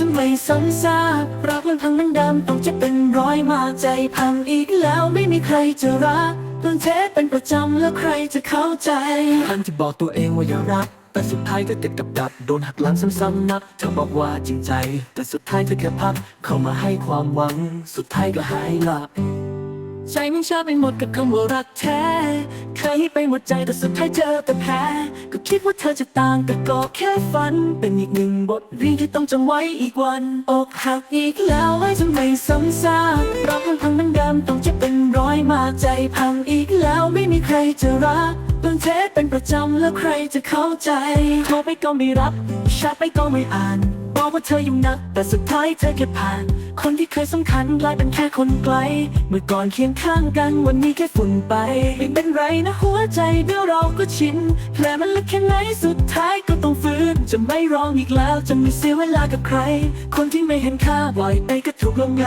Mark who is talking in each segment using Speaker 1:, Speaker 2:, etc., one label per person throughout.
Speaker 1: จนไม่สนซากรักมันพังนั้นดำต้องจะเป็นร้อยมาใจพังอีกแล้วไม่มีใครจะรักเรื่องเทสเป็นประจำแล้วใครจะเข้าใจท่านจะบอกตัวเองว่าอย่ารัก แต่สุดท้ายเธอติดกับดักโดนหักหลังซ้ำๆนักเธอบอกว่าจริงใจ แต่สุดท้ายเธอแค่พัก เข้ามาให้ความหวัง สุดท้ายก็หายหลับ ใจมันชอบไปหมดกับคำว่ารักแท้ เคยให้ไปหมดใจแต่สุดท้ายเจอแต่แพ้ ก็คิดว่าเธอจะต่างก็ก็แค่ฝัน เป็นอีกหนึ่งบทเรียนที่ต้องจำไว้อีกวัน อกหักอีกแล้วไว้ทำไม่ซ้ำซากรักมันพังมันเดิมต้องเจ็บเป็นร้อยมาใจพังอีกแล้วไม่มีใครจะรัก โดนเทสเป็นประจำแล้วใครจะเข้าใจโทรไปก็ไม่รับแชทไปก็ไม่อ่าน บอกว่าเธอยุ่งนัก แต่สุดท้ายเธอแค่ผ่าน คนที่เคยสำคัญกลายเป็นแค่คนไกล เมื่อก่อนเคียงข้างกันวันนี้แค่ฝุ่นไป ไม่เป็นไรนะหัวใจเดี๋ยวเราก็ชินแผลมันลึกแค่ไหนสุดท้ายก็ต้องฟื้น จะไม่ร้องอีกแล้วจะไม่เสียเวลากับใคร คนที่ไม่เห็นค่าปล่อยไปก็ถูกลงไง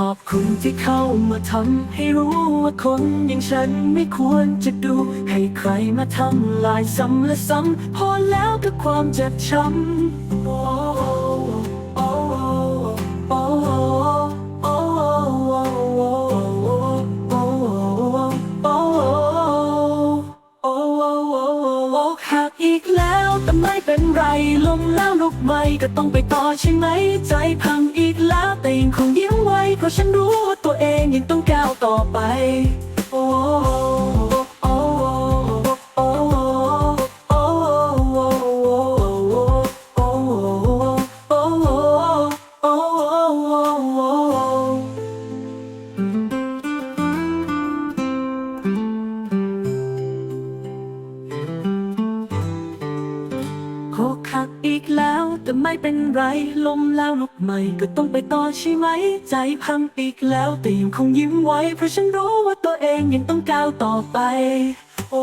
Speaker 1: ขอบคุณที่เข้ามาทำให้รู้ว่าคนอย่างฉันไม่ควรจะดู ให้ใครมาทำลายซ้ำและซ้ำพอแล้วกับความเจ็บช้ำ เป็นไรลมแล้วลุกใหม่ก็ต้องไปต่อใช่ไหม ใจพังอีกแล้วแต่ยังคงยิ้มไว้เพราะฉันรู้ว่าตัวเองยังต้องก้าวต่อไป กแล้ว แต่ไม่เป็นไรลมแล้วลุกใหม่ก็ต้องไปต่อใช่ไหม ใจพังอีกแล้ว แต่ยังคงยิ้มไว้ เพราะฉันรู้ว่าตัวเองยังต้องก้าวต่อไป โอ้